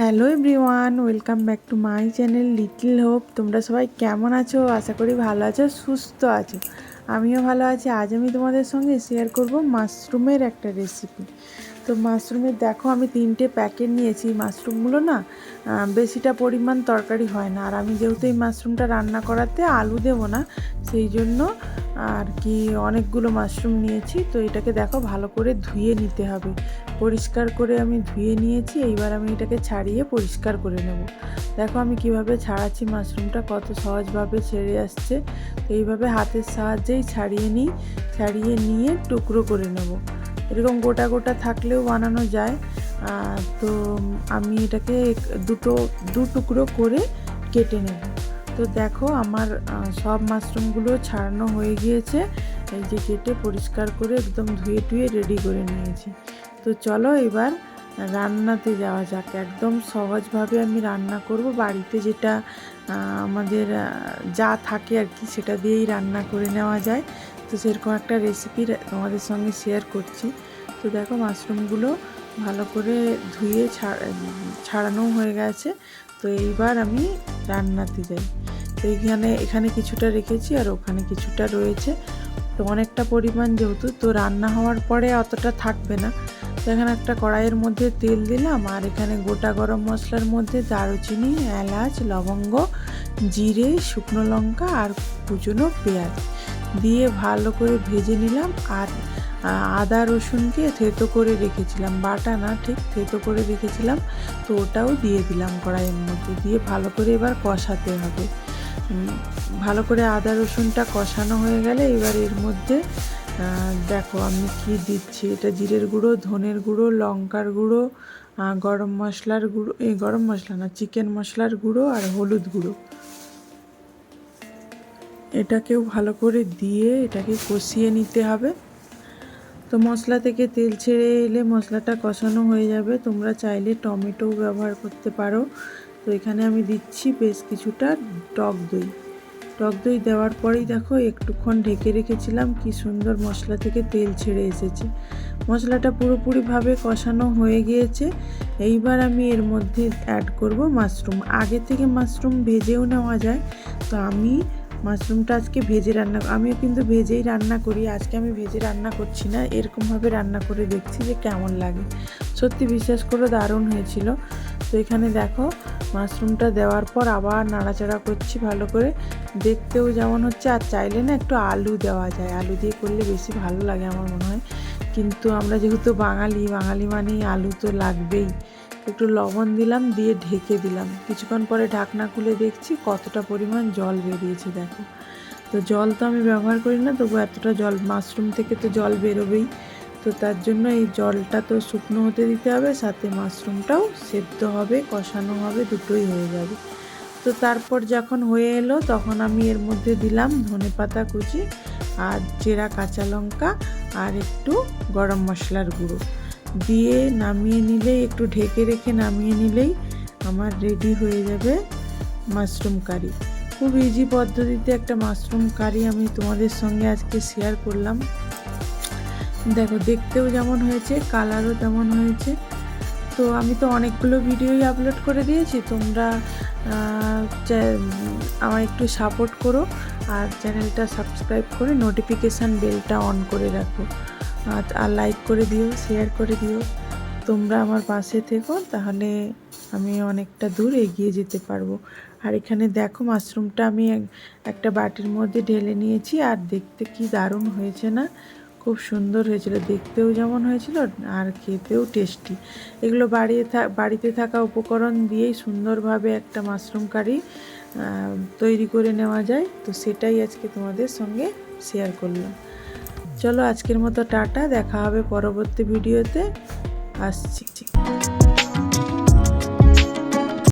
Hello everyone, welcome back to my channel little hope. তোমরা সবাই কেমন আছো? আশা করি ভালো আছো, সুস্থ আছো। আমিও ভালো আছি। আজ আমি তোমাদের সঙ্গে শেয়ার করব মাশরুমের একটা রেসিপি তো মাশরুমের দেখো, আমি তিনটে প্যাকেট নিয়েছি। মাশরুমগুলো না বেশিটা পরিমাণ তরকারি হয় না। আর আমি যেহেতু এই মাশরুমটা রান্না করাতে আলু দেবো না, সেই জন্য আর কি অনেকগুলো মাশরুম নিয়েছি, তো এটাকে দেখো ভালো করে ধুয়ে নিতে হবে। পরিষ্কার করে আমি ধুয়ে নিয়েছি, এইবার আমি এটাকে ছাড়িয়ে পরিষ্কার করে নেব। দেখো আমি কীভাবে ছাড়াচ্ছি মাশরুমটা, কত সহজভাবে ছেড়ে আসছে। তো এইভাবে হাতের সাহায্যেই ছাড়িয়ে নিই, ছাড়িয়ে নিয়ে টুকরো করে নেব। এরকম গোটা গোটা থাকলেও বানানো যায়। তো আমি এটাকে দুটো, দু টুকরো করে কেটে নেব। তো দেখো আমার সব মাশরুমগুলো ছাড়ানো হয়ে গিয়েছে। এই যে কেটে পরিষ্কার করে একদম ধুয়ে টুয়ে রেডি করে নিয়েছি। তো চলো এবার রান্নাতে যাওয়া যাক। একদম সহজভাবে আমি রান্না করব। বাড়িতে যেটা আমাদের যা থাকে আর কি সেটা দিয়েই রান্না করে নেওয়া যায়। তো সেরকম একটা রেসিপি তোমাদের সঙ্গে শেয়ার করছি। তো দেখো মাশরুমগুলো ভালো করে ধুয়ে ছাড়- ছাড়ানো হয়ে গেছে। তো এইবার আমি রান্নাতে যাই তো এইখানে এখানে কিছুটা রেখেছি আর ওখানে কিছুটা রয়েছে। তো অনেকটা পরিমাণ যেহেতু, তো রান্না হওয়ার পরে অতটা থাকবে না। তো এখানে একটা কড়াইয়ের মধ্যে তেল দিলাম আর এখানে গোটা গরম মশলার মধ্যে দারুচিনি, এলাচ, লবঙ্গ, জিরে, শুকনো লঙ্কা আর কুচনো পেঁয়াজ দিয়ে ভালো করে ভেজে নিলাম। আর আদা রসুনকে থেতো করে রেখেছিলাম, বাটা না, ঠিক থেতো করে রেখেছিলাম, তো ওটাও দিয়ে দিলাম কড়াইয়ের মধ্যে, দিয়ে ভালো করে এবার কষাতে হবে। ভালো করে আদা রসুনটা কষানো হয়ে গেলে এবার এর মধ্যে দেখো আমি কি দিচ্ছি, এটা জিরের গুঁড়ো, ধনের গুঁড়ো, লঙ্কার গুঁড়ো গরম মশলার গুঁড়ো, এই গরম মশলা না, চিকেন মশলার গুঁড়ো আর হলুদ গুঁড়ো। এটাকেও ভালো করে দিয়ে এটাকে কষিয়ে নিতে হবে। তো মশলা থেকে তেল ছেড়ে এলে মশলাটা কষানো হয়ে যাবে। তোমরা চাইলে টমেটোও ব্যবহার করতে পারো। তো এখানে আমি দিচ্ছি বেশ কিছুটা টক দই। টক দই দেওয়ার পরেই দেখো একটুক্ষণ ঢেকে রেখেছিলাম। কি সুন্দর মশলা থেকে তেল ছেড়ে এসেছে। মশলাটা পুরোপুরিভাবে কষানো হয়ে গিয়েছে। এইবার আমি এর মধ্যে অ্যাড করব মাশরুম আগে থেকে মাশরুম ভেজেও নেওয়া যায়। তো আমি মাশরুমটা আজকে ভেজে রান্না আমিও কিন্তু ভেজেই রান্না করি। আজকে আমি ভেজে রান্না করছি না, এরকমভাবে রান্না করে দেখছি যে কেমন লাগে। সত্যি বিশ্বাস করে, দারুণ হয়েছিল। তো এখানে দেখো, মাশরুমটা দেওয়ার পর আবার নাড়াচাড়া করছি ভালো করে। দেখতেও যেমন হচ্ছে, আর চাইলে না একটু আলু দেওয়া যায়। আলু দিয়ে করলে বেশি ভালো লাগে আমার মনে হয়। কিন্তু আমরা যেহেতু বাঙালি বাঙালি মানেই আলু তো লাগবেই। একটু লবণ দিলাম, দিয়ে ঢেকে দিলাম। কিছুক্ষণ পরে ঢাকনা খুলে দেখছি কতটা পরিমাণ জল বেরিয়েছে, দেখো। তো জল তো আমি ব্যবহার করি না, তবু এতটা জল, মাশরুম থেকে তো জল বেরোবেই। তো তার জন্য এই জলটা তো শুকনো হতে দিতে হবে, সাথে মাশরুমটাও সেদ্ধ হবে, কষানো হবে, দুটোই হয়ে যাবে। তো তারপর যখন হয়ে এলো, তখন আমি এর মধ্যে দিলাম ধনে পাতা কুচি আর চেরা কাঁচা লঙ্কা আর একটু গরম মশলার গুঁড়ো। দিয়ে নামিয়ে নিলেই, একটু ঢেকে রেখে নামিয়ে নিলেই আমার রেডি হয়ে যাবে মাশরুম কারি খুব ইজি পদ্ধতিতে একটা মাশরুম কারি আমি তোমাদের সঙ্গে আজকে শেয়ার করলাম। দেখো, দেখতেও যেমন হয়েছে কালারও তেমন হয়েছে। তো আমি তো অনেকগুলো ভিডিওই আপলোড করে দিয়েছি। তোমরা আমার একটু সাপোর্ট করো আর চ্যানেলটা সাবস্ক্রাইব করে নোটিফিকেশান বেলটা অন করে রাখো। আর লাইক করে দিও শেয়ার করে দিও। তোমরা আমার পাশে থেকো, তাহলে আমি অনেকটা দূর এগিয়ে যেতে পারব। আর এখানে দেখো মাশরুমটা আমি এক- একটা বাটির মধ্যে ঢেলে নিয়েছি, আর দেখতে কি দারুণ হয়েছে না? খুব সুন্দর হয়েছিল, দেখতেও যেমন হয়েছিল, আর খেতেও টেস্টি এগুলো বাড়িতে থা- বাড়িতে থাকা উপকরণ দিয়েই সুন্দরভাবে একটা মাশরুম কারি তৈরি করে নেওয়া যায়। তো সেটাই আজকে তোমাদের সঙ্গে শেয়ার করলাম। চলো আজকের মতো টাটা দেখা হবে পরবর্তী ভিডিওতে। আসছি।